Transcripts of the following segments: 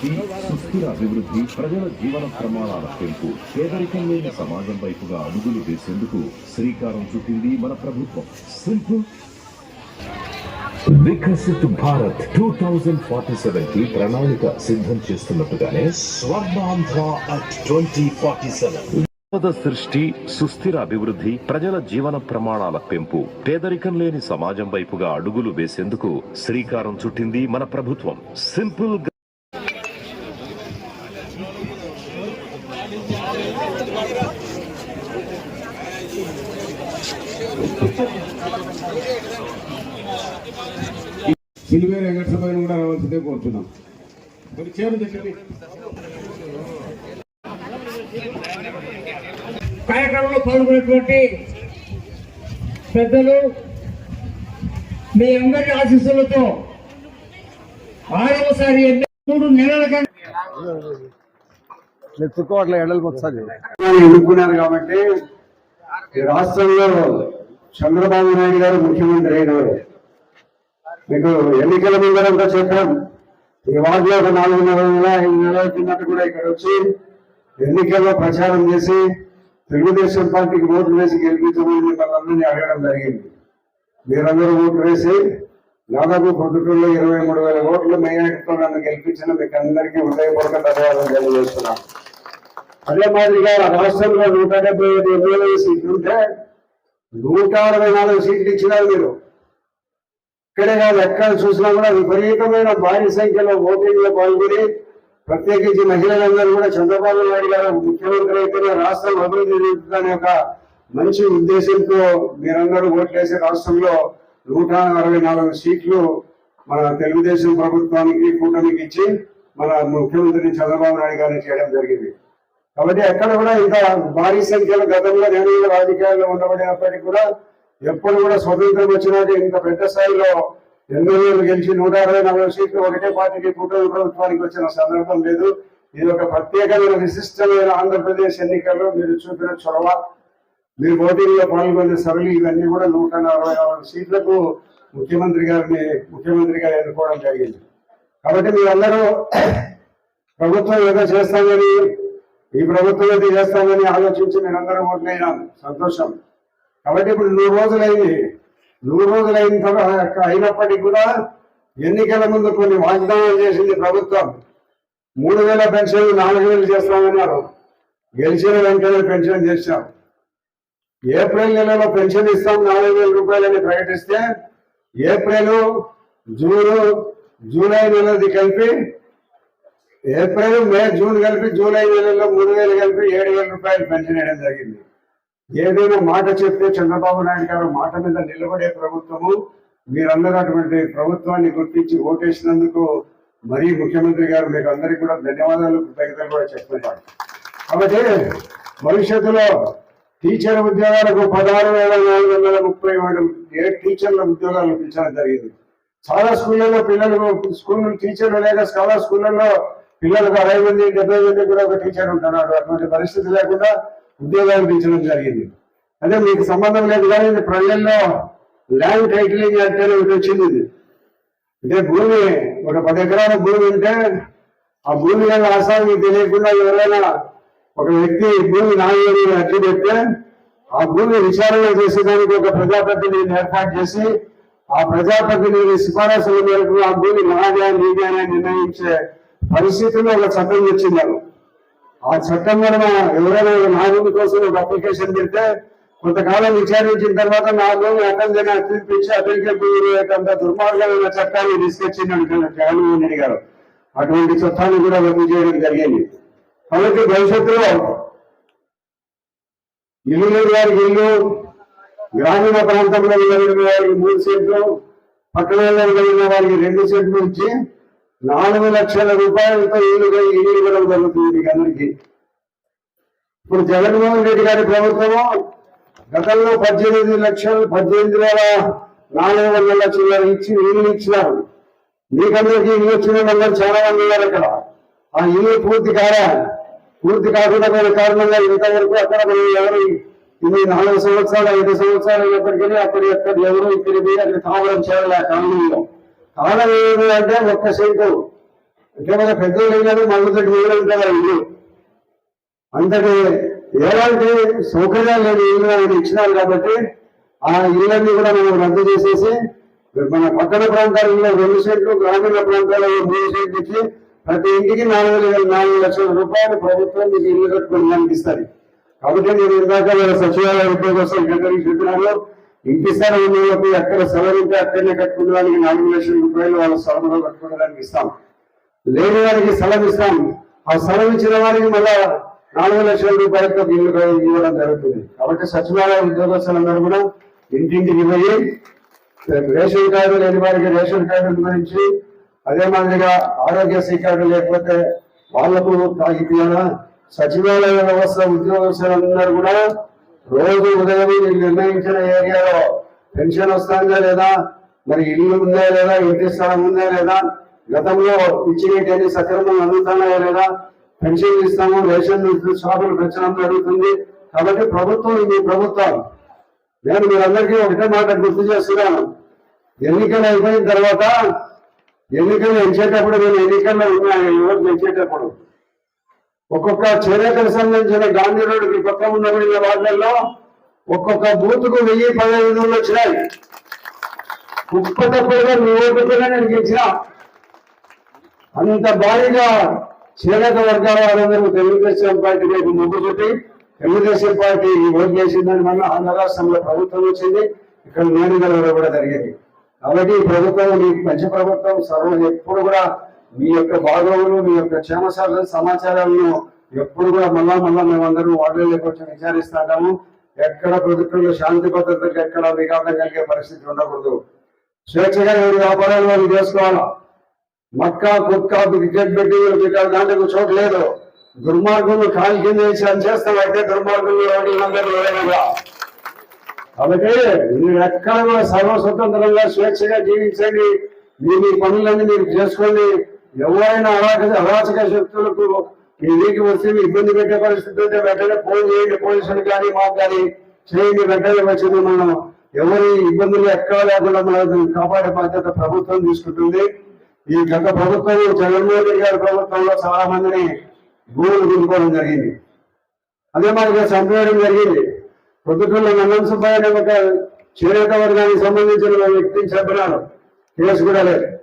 సృష్టి సుస్థిర అభివృద్ధి ప్రజల జీవన ప్రమాణాల పెంపు పేదరికం లేని సమాజం వైపుగా అడుగులు వేసేందుకు శ్రీకారం చుట్టింది మన ప్రభుత్వం. Simple Viksit Bharat two thousand forty సెవెన్కి ప్రణాళిక సిద్ధం చేస్తున్నట్టుగానే Swarnandhra at twenty forty seven. సంపద సృష్టి సుస్థిర అభివృద్ధి ప్రజల జీవన ప్రమాణాల పెంపు పేదరికం లేని సమాజం వైపుగా అడుగులు వేసేందుకు శ్రీకారం చుట్టింది మన ప్రభుత్వం. సింపుల్ సిల్వే వెంకటసభను కూడా రావాల్సిందే కోరుతున్నాం. మరి చేరు కార్యక్రమంలో పాల్గొన్నటువంటి పెద్దలు మీ అందరి ఆశీస్సులతో ఆరవసారి మూడు నెలల కంటే ఎత్తుకోవట్లే ఎండలకు వస్తుంది ఎన్నుకున్నారు కాబట్టి రాష్ట్రంలో చంద్రబాబు నాయుడు గారు ముఖ్యమంత్రి అయినారు. మీకు ఎన్నికల ముందరంతా చెప్పాం. ఈ వార్డులో ఒక నాలుగున్నర నెల ఐదు నెలల కిందట కూడా ఇక్కడ వచ్చి ఎన్నికల్లో ప్రచారం చేసి తెలుగుదేశం పార్టీకి ఓట్లు వేసి గెలిపించమని మిమ్మల్ని అడగడం జరిగింది. మీరందరూ ఓట్లు వేసి దాదాపు పొద్దుటూరులో ఇరవై మూడు వేల ఓట్లు మెజార్టీతో నన్ను గెలిపించిన మీకు అందరికీ హృదయపూర్వక ధన్యవాదాలు తెలియజేస్తున్నాను. అదే మాదిరిగా రాష్ట్రంలో నూట డెబ్బై ఐదు ఎమ్మెల్యే సీట్లు ఉంటే నూట అరవై నాలుగు సీట్లు ఇచ్చినారు మీరు. ఇక్కడే కాదు ఎక్కడ చూసినా కూడా విపరీతమైన భారీ సంఖ్యలో ఓటింగ్లో పాల్గొని ప్రత్యేకించి మహిళలందరూ కూడా చంద్రబాబు నాయుడు గారు ముఖ్యమంత్రి అయితేనే రాష్ట్రం అభివృద్ధి చెందుతుందనే ఒక మంచి ఉద్దేశంతో మీరందరూ ఓట్లేసి రాష్ట్రంలో నూట అరవై నాలుగు సీట్లు మన తెలుగుదేశం ప్రభుత్వానికి కూటమికి ఇచ్చి మన ముఖ్యమంత్రి చంద్రబాబు నాయుడు గారిని చేయడం జరిగింది. కాబట్టి ఎక్కడ కూడా ఇంత భారీ సంఖ్యలో గతంలో నేను రాజకీయాల్లో ఉండబడినప్పటికీ కూడా ఎప్పుడు కూడా స్వతంత్రం వచ్చినట్టు ఇంత పెద్ద స్థాయిలో ఎమ్మెల్యేలు గెలిచి నూట అరవై నలభై సీట్లు ఒకటే పార్టీకి కూటమి ప్రభుత్వానికి వచ్చిన సందర్భం లేదు. ఇది ఒక ప్రత్యేకమైన విశిష్టమైన ఆంధ్రప్రదేశ్ ఎన్నికల్లో మీరు చూపిన చొరవ. మీరు ఓటింగ్ పాల్గొనే సరళి ఇవన్నీ కూడా నూట అరవై నాలుగు సీట్లకు ముఖ్యమంత్రి గారిని ముఖ్యమంత్రిగా ఎన్నుకోవడం జరిగింది. కాబట్టి మీరందరూ ప్రభుత్వం ఏదో చేస్తామని ఈ ప్రభుత్వం ఏదో చేస్తామని ఆలోచించి మీరందరూ ఓట్లయినాం సంతోషం. కాబట్టి ఇప్పుడు నూరు రోజులైంది. నూరు రోజులైన తర్వాత అయినప్పటికీ కూడా ఎన్నికల ముందు కొన్ని వాగ్దానాలు చేసింది ప్రభుత్వం. మూడు వేల పెన్షన్ నాలుగు వేలు చేస్తామన్నారు. గెలిచిన వెంటనే పెన్షన్ చేశాం. ఏప్రిల్ నెలలో పెన్షన్ ఇస్తాం నాలుగు వేల రూపాయలని ప్రకటిస్తే ఏప్రిల్ జూన్ జూలై నెలది కలిపి ఏప్రిల్ మే జూన్ కలిపి జూలై నెలలో మూడు వేలు కలిపి ఏడు వేల రూపాయలు పెన్షన్ వేయడం జరిగింది. ఏదైనా మాట చెప్తే చంద్రబాబు నాయుడు గారు మాట మీద నిలబడే ప్రభుత్వము మీరందరూ అటువంటి ప్రభుత్వాన్ని గుర్తించి ఓటేసినందుకు మరీ ముఖ్యమంత్రి గారు మీకు అందరికీ కూడా ధన్యవాదాలు కృతజ్ఞతలు కూడా చెప్తున్నాను. కాబట్టి భవిష్యత్తులో టీచర్ ఉద్యోగాలకు పదహారు వేల నాలుగు వందల ముప్పై ఏడు ఏ టీచర్ల ఉద్యోగాలు పెంచడం జరిగింది. చాలా స్కూళ్ళలో పిల్లలు స్కూల్ టీచర్లు లేక చాలా స్కూళ్ళలో పిల్లలకు అరవై మంది డెబ్బై మంది కూడా ఒక టీచర్ ఉంటున్నాడు. అటువంటి పరిస్థితి లేకుండా ఉద్యోగాలు పెంచడం జరిగింది. అదే మీకు సంబంధం లేదు కానీ ప్రజల్లో ల్యాండ్ టైటిలింగ్ అంటే ఒకటి వచ్చింది ఇది. అంటే భూమి ఒక పది ఎకరాల భూమి ఉంటే ఆ భూమి మీద ఆసామి తెలియకుండా ఎవరైనా ఒక వ్యక్తి భూమి నాయని అడ్డు పెడితే ఆ భూమి విచారణ చేసేదానికి ఒక ప్రజాప్రతినిధిని ఏర్పాటు చేసి ఆ ప్రజాప్రతినిధి సిఫారసుల మేరకు ఆ భూమి నాదే నీదే అని నిర్ణయించే పరిస్థితుల్లో ఒక చట్టం వచ్చింది ఆ చట్టం వలన ఎవరైనా ఒక కోసం ఒక అప్లికేషన్ పెడితే కొంతకాలం విచారించిన తర్వాత నా భూమి అటెండ్ తీర్పిచ్చి అటెండ్ దుర్మార్గమైన చట్టాన్ని తీసుకొచ్చింది జగన్మోహన్ రెడ్డి గారు. అటువంటి చట్టాన్ని కూడా రద్దు చేయడం జరిగింది. కాబట్టి భవిష్యత్తులో ఇల్లు గారికి వారికి ఇల్లు గ్రామీణ ప్రాంతంలో ఉన్న వారికి మూడు సెంట్లు పట్టణాల్లో ఉన్న వారికి రెండు సెంట్లు ఇచ్చి నాలుగు లక్షల రూపాయలతో ఈలుగా ఇల్లు ఇవ్వడం జరుగుతుంది అందరికీ. ఇప్పుడు జగన్మోహన్ రెడ్డి గారి ప్రభుత్వము గతంలో పద్దెనిమిది లక్షలు పద్దెనిమిది వేల నాలుగు వందల చిల్లర ఇచ్చి ఇల్లు ఇచ్చినారు. మీకందరికీ ఇల్లు వచ్చిన వాళ్ళందరూ చాలా మంది ఉన్నారు అక్కడ ఆ ఇల్లు పూర్తి కారా పూర్తి కాకుండా పోయిన కారణంగా ఇంతవరకు అక్కడ మనం ఎవరు ఇది నాలుగు సంవత్సరాలు ఐదు సంవత్సరాలు అయినప్పటికీ అక్కడ ఎక్కడ ఎవరు ఇక్కడికి అక్కడ కావడం చేయాలి ఆ కాలంలో. కాలం ఏమి అంటే ఒక్క సెంటు. అంటే పెద్దలు అయినారు మళ్ళీ వీళ్ళు ఉంటారు ఇల్లు. అంతటి ఎలాంటి సౌకర్యాలు లేని ఇల్లు ఆయన ఇచ్చినారు కాబట్టి ఆ ఇళ్ళన్నీ కూడా మనం రద్దు చేసేసి మన పట్టణ ప్రాంతాలలో రెండు సెంట్లు గ్రామీణ ప్రాంతాలలో మూడు సెంట్లు ఇచ్చి ప్రతి ఇంటికి నాలుగు వేల నాలుగు లక్షల రూపాయలు ప్రభుత్వం మీకు ఇల్లు కట్టుకోవడానికి కనిపిస్తుంది కాబట్టి నేను ఇందాక సచివాలయ ఉద్యోగస్తులు ఇక్కడికి చెప్పినాను ఇంటి స్థలం ఉన్న ఎక్కడ స్థలం అక్కడనే కట్టుకోవడానికి నాలుగు లక్షల రూపాయలు వాళ్ళ స్థలంలో కట్టుకోవడానికి ఇస్తాం. లేని వారికి స్థలం ఇస్తాం. ఆ స్థలం ఇచ్చిన వారికి మళ్ళా నాలుగు లక్షల రూపాయలతో ఇల్లు ఇవ్వడం జరుగుతుంది. కాబట్టి సచివాలయ ఉద్యోగస్తులందరూ కూడా ఇంటింటికి పోయి రేషన్ కార్డు లేని వారికి రేషన్ కార్డు గురించి అదే మాదిరిగా ఆరోగ్యశ్రీ కార్డు లేకపోతే వాళ్ళకు సచివాలయ వ్యవస్థ ఉద్యోగస్తులందరూ కూడా రోజు ఉదయం మీరు నిర్ణయించిన ఏరియాలో పెన్షన్ వస్తుందా లేదా? మరి ఇల్లు ఉందా లేదా? ఇంటి స్థలం ఉందా లేదా? గతంలో ఇచ్చినటువంటి సక్రమంగా అందుతున్నాయా లేదా? పెన్షన్ ఇస్తాము రేషన్ షాపులు పెంచడం జరుగుతుంది. కాబట్టి ప్రభుత్వం ఇది ప్రభుత్వం. నేను మీరందరికీ ఒకటే మాట గుర్తు చేస్తున్నాను. ఎన్నికలు అయిపోయిన తర్వాత ఎన్నికలు ఎంచేటప్పుడు నేను ఎన్నికల్లో ఉన్నాను ఎవరు ఎంచేటప్పుడు? ఒక్కొక్క చేనేతకు సంబంధించిన గాంధీ రోడ్డుకి పక్క ఉన్న వార్డులలో ఒక్కొక్క బూత్కు వెయ్యి పదహైదు వందలు వచ్చినాయి. కుప్పతప్పుడుగా మీ ఓటుకునే నేను గెలిచిన. అంత భారీగా చేనేత వర్గాల వారందరూ తెలుగుదేశం పార్టీ వైపు మొగ్గు చూపి తెలుగుదేశం పార్టీ ఓటు చేసిందని మన ఆంధ్ర రాష్ట్రంలో ప్రభుత్వం వచ్చింది. ఇక్కడ నేను కూడా జరిగింది. కాబట్టి ఈ ప్రభుత్వం ఈ మంచి ప్రభుత్వం సర్వం ఎప్పుడు కూడా మీ యొక్క బాగోగులు మీ యొక్క క్షేమ సమాచారాలను ఎప్పుడు కూడా మళ్ళా మళ్ళా మేమందరం వాడలే వచ్చి విచారిస్తుంటాము ఎక్కడ ప్రభుత్వంలో శాంతి భద్రతకు ఎక్కడ విఘాతం కలిగే పరిస్థితి ఉండకూడదు. స్వేచ్ఛగా ఎవరి వ్యాపారాలు వాళ్ళు చేసుకోవాలా? మక్క కుక్క క్రికెట్ పెట్టి దాంట్లో చోటు లేదు. దుర్మార్గులు కాలు కింద వేసి అని చేస్తామైతే దుర్మార్గులు రోడ్లందరూ ఎవరైనా? మీరు ఎక్కడ కూడా సర్వస్వతంత్రంగా స్వేచ్ఛగా జీవించండి. మీ మీ పనులన్నీ మీరు చేసుకోండి. ఎవరైనా అరాచక అరాచక శక్తులకు ఇంటికి వీరికి వస్తే ఇబ్బంది పెట్టే పరిస్థితి ఉంటే వెంటనే ఫోన్ చేయండి పోలీసులు కానీ మాకు కానీ చేయండి వెంటనే వచ్చింది మనం. ఎవరి ఇబ్బందులు ఎక్కడ లేకుండా మనం కాపాడే బాధ్యత ప్రభుత్వం తీసుకుంటుంది. ఈ గత ప్రభుత్వం జగన్మోహన్ రెడ్డి గారి ప్రభుత్వంలో చాలా మందిని భూములు కొనుక్కోవడం జరిగింది. అదే మాదిరిగా చంపేయడం జరిగింది. పొద్దుటూరులో నందన్ సుబ్బయ్య ఒక చేనేత వర్గానికి సంబంధించిన వ్యక్తిని చంపినారు. కేసు కూడా లేదు.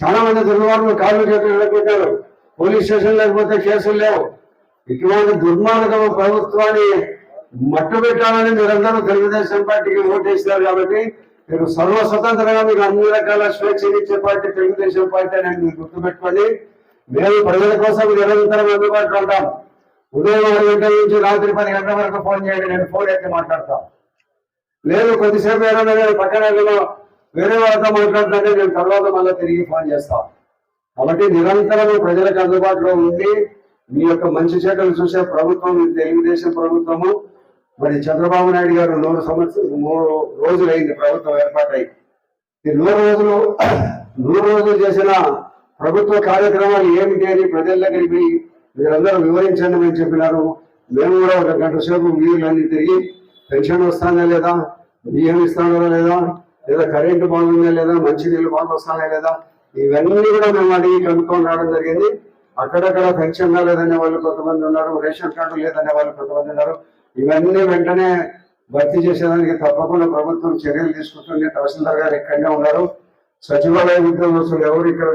చాలా మంది దుర్మార్గులు కాళ్ళు చేతులు వెళ్ళిపోతారు పోలీస్ స్టేషన్ లేకపోతే కేసులు లేవు. ఇటువంటి దుర్మార్గం ప్రభుత్వాన్ని మట్టుబెట్టాలని మీరందరూ తెలుగుదేశం పార్టీకి ఓటేస్తారు కాబట్టి మీరు సర్వ స్వతంత్రంగా మీకు అన్ని రకాల స్వేచ్ఛనిచ్చే పార్టీ తెలుగుదేశం పార్టీ అని మీరు గుర్తుపెట్టుకొని మేము ప్రజల కోసం నిరంతరం అందుబాటులో ఉంటాం. ఉదయం ఆరు గంటల నుంచి రాత్రి పది గంటల వరకు ఫోన్ చేయండి నేను ఫోన్ అయితే మాట్లాడతాను లేదు కొద్దిసేపు ఏదైనా పక్కన వేరే వాళ్ళతో మాట్లాడుతుంటే నేను తర్వాత మళ్ళీ తిరిగి ఫోన్ చేస్తాను కాబట్టి నిరంతరం ప్రజలకు అందుబాటులో ఉండి మీ యొక్క మంచి చేటలు చూసే ప్రభుత్వం తెలుగుదేశం ప్రభుత్వము మరి చంద్రబాబు నాయుడు గారు నూరు సంవత్సరం మూడు రోజులు అయింది ప్రభుత్వం ఏర్పాటై. ఈ నూరు రోజులు నూరు రోజులు చేసిన ప్రభుత్వ కార్యక్రమాలు ఏమిటి అని ప్రజల దగ్గరికి మీరందరూ వివరించండి అని చెప్పినారు. మేము కూడా ఒక గంట సేపు వీళ్ళని తిరిగి పెన్షన్ వస్తానా లేదా బియ్యం ఇస్తానా లేదా లేదా కరెంటు బాగుందా లేదా మంచినీళ్ళు బాగా వస్తానా లేదా ఇవన్నీ కూడా మేము అడిగి కనుక్కొని రావడం జరిగింది. అక్కడక్కడ పెన్షన్ లేదనే వాళ్ళు కొంతమంది ఉన్నారు రేషన్ కార్డు లేదనే వాళ్ళు కొంతమంది ఉన్నారు. ఇవన్నీ వెంటనే భర్తీ చేసేదానికి తప్పకుండా ప్రభుత్వం చర్యలు తీసుకుంటుంది. తహసీల్దార్ గారు ఇక్కడనే ఉన్నారు. సచివాలయ ఉద్యోగస్తులు ఎవరు ఇక్కడ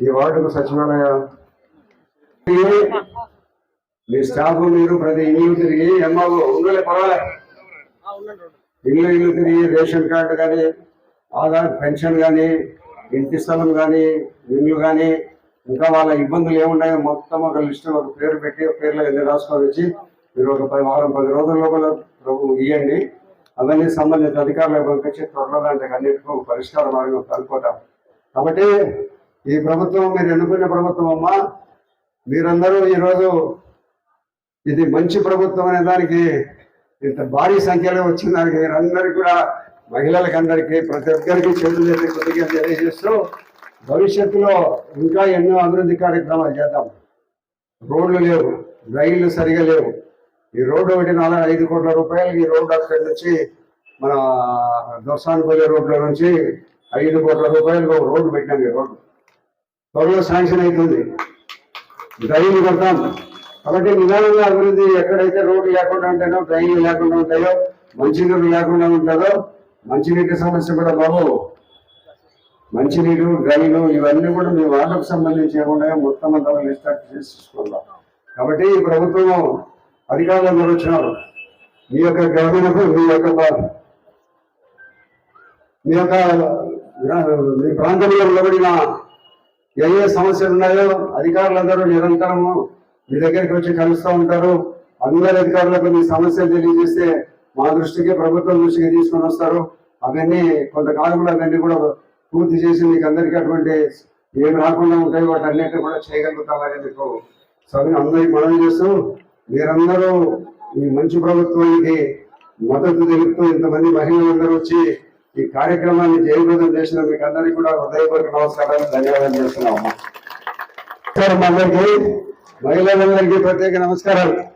ఈ వార్డుకు సచివాలయ మీ స్టాఫ్ మీరు ప్రతి ఇల్లు తిరిగి ఎంఆర్ఓ ఉండలే పర్వాలే. ఇల్లు ఇల్లు తిరిగి రేషన్ కార్డు కానీ ఆధార్ పెన్షన్ కానీ ఇంటి స్థలం కానీ ఇల్లు కానీ ఇంకా వాళ్ళ ఇబ్బందులు ఏమున్నాయో మొత్తం ఒక లిస్టు ఒక పేరు పెట్టి పేర్లో ఎన్ని రాసుకొని వచ్చి మీరు ఒక పది వారం పది రోజుల లోపల ప్రభు ఇవ్వండి అవన్నీ సంబంధిత అధికారులకు పంపించి త్వరలో దాంట్లో అన్నింటికీ ఒక పరిష్కార మార్గం కనుక్కుంటాం కాబట్టి ఈ ప్రభుత్వం మీరు ఎన్నుకున్న ప్రభుత్వం అమ్మా మీరందరూ ఈరోజు ఇది మంచి ప్రభుత్వం అనే దానికి ఇంత భారీ సంఖ్యలో వచ్చిన దానికి కూడా మహిళలకు అందరికీ ప్రతి ఒక్కరికి చేతులు చేసే కొద్దిగా తెలియజేస్తూ భవిష్యత్తులో ఇంకా ఎన్నో అభివృద్ధి కార్యక్రమాలు చేద్దాం. రోడ్లు లేవు రైళ్ళు సరిగా లేవు. ఈ రోడ్డు ఒకటి నాలుగు ఐదు కోట్ల రూపాయలు ఈ రోడ్డు అక్కడి నుంచి మన దోసానుపల్లి రోడ్ల నుంచి ఐదు కోట్ల రూపాయలు రోడ్డు పెట్టాం ఈ రోడ్డు. త్వరలో శాంక్షన్ అవుతుంది. రైలు కడతాం. కాబట్టి నిదానంగా అభివృద్ధి ఎక్కడైతే రోడ్లు లేకుండా ఉంటాయో డ్రైన్లు లేకుండా ఉంటాయో మంచినీరు లేకుండా ఉంటుందో మంచినీటి సమస్య కూడా బాబు. మంచినీరు డ్రైన్లు ఇవన్నీ కూడా మీ వాటర్కు సంబంధించి ఏమున్నాయో మొత్తం అంతా రిస్టార్ట్ చేసి కాబట్టి ఈ ప్రభుత్వం అధికారంలో వచ్చినారు. మీ యొక్క గ్రామీణకు మీ యొక్క మీ యొక్క మీ ప్రాంతంలో నిలబడిన ఏ ఏ సమస్యలు ఉన్నాయో అధికారులందరూ నిరంతరము మీ దగ్గరికి వచ్చి కలుస్తూ ఉంటారు. అందరి అధికారులకు మీ సమస్యలు తెలియజేస్తే మా దృష్టికి ప్రభుత్వం దృష్టికి తీసుకొని వస్తారు. అవన్నీ కొంతకాలంలో అవన్నీ కూడా పూర్తి చేసి మీకు అందరికీ అటువంటి ఏమి రాకుండా ఉంటాయి వాటి అన్నిటిని కూడా చేయగలుగుతామని మీకు సభ అందరికీ మనం చేస్తూ మీరందరూ ఈ మంచి ప్రభుత్వానికి మద్దతు తెలుపుతూ ఇంతమంది మహిళలందరూ వచ్చి ఈ కార్యక్రమాన్ని జయప్రదం చేసిన మీకు అందరికీ కూడా హృదయపూర్వక నమస్కారాలు ధన్యవాదాలు చేస్తున్నాము నమస్కారం అందరికీ మహిళలందరికీ ప్రత్యేక నమస్కారాలు.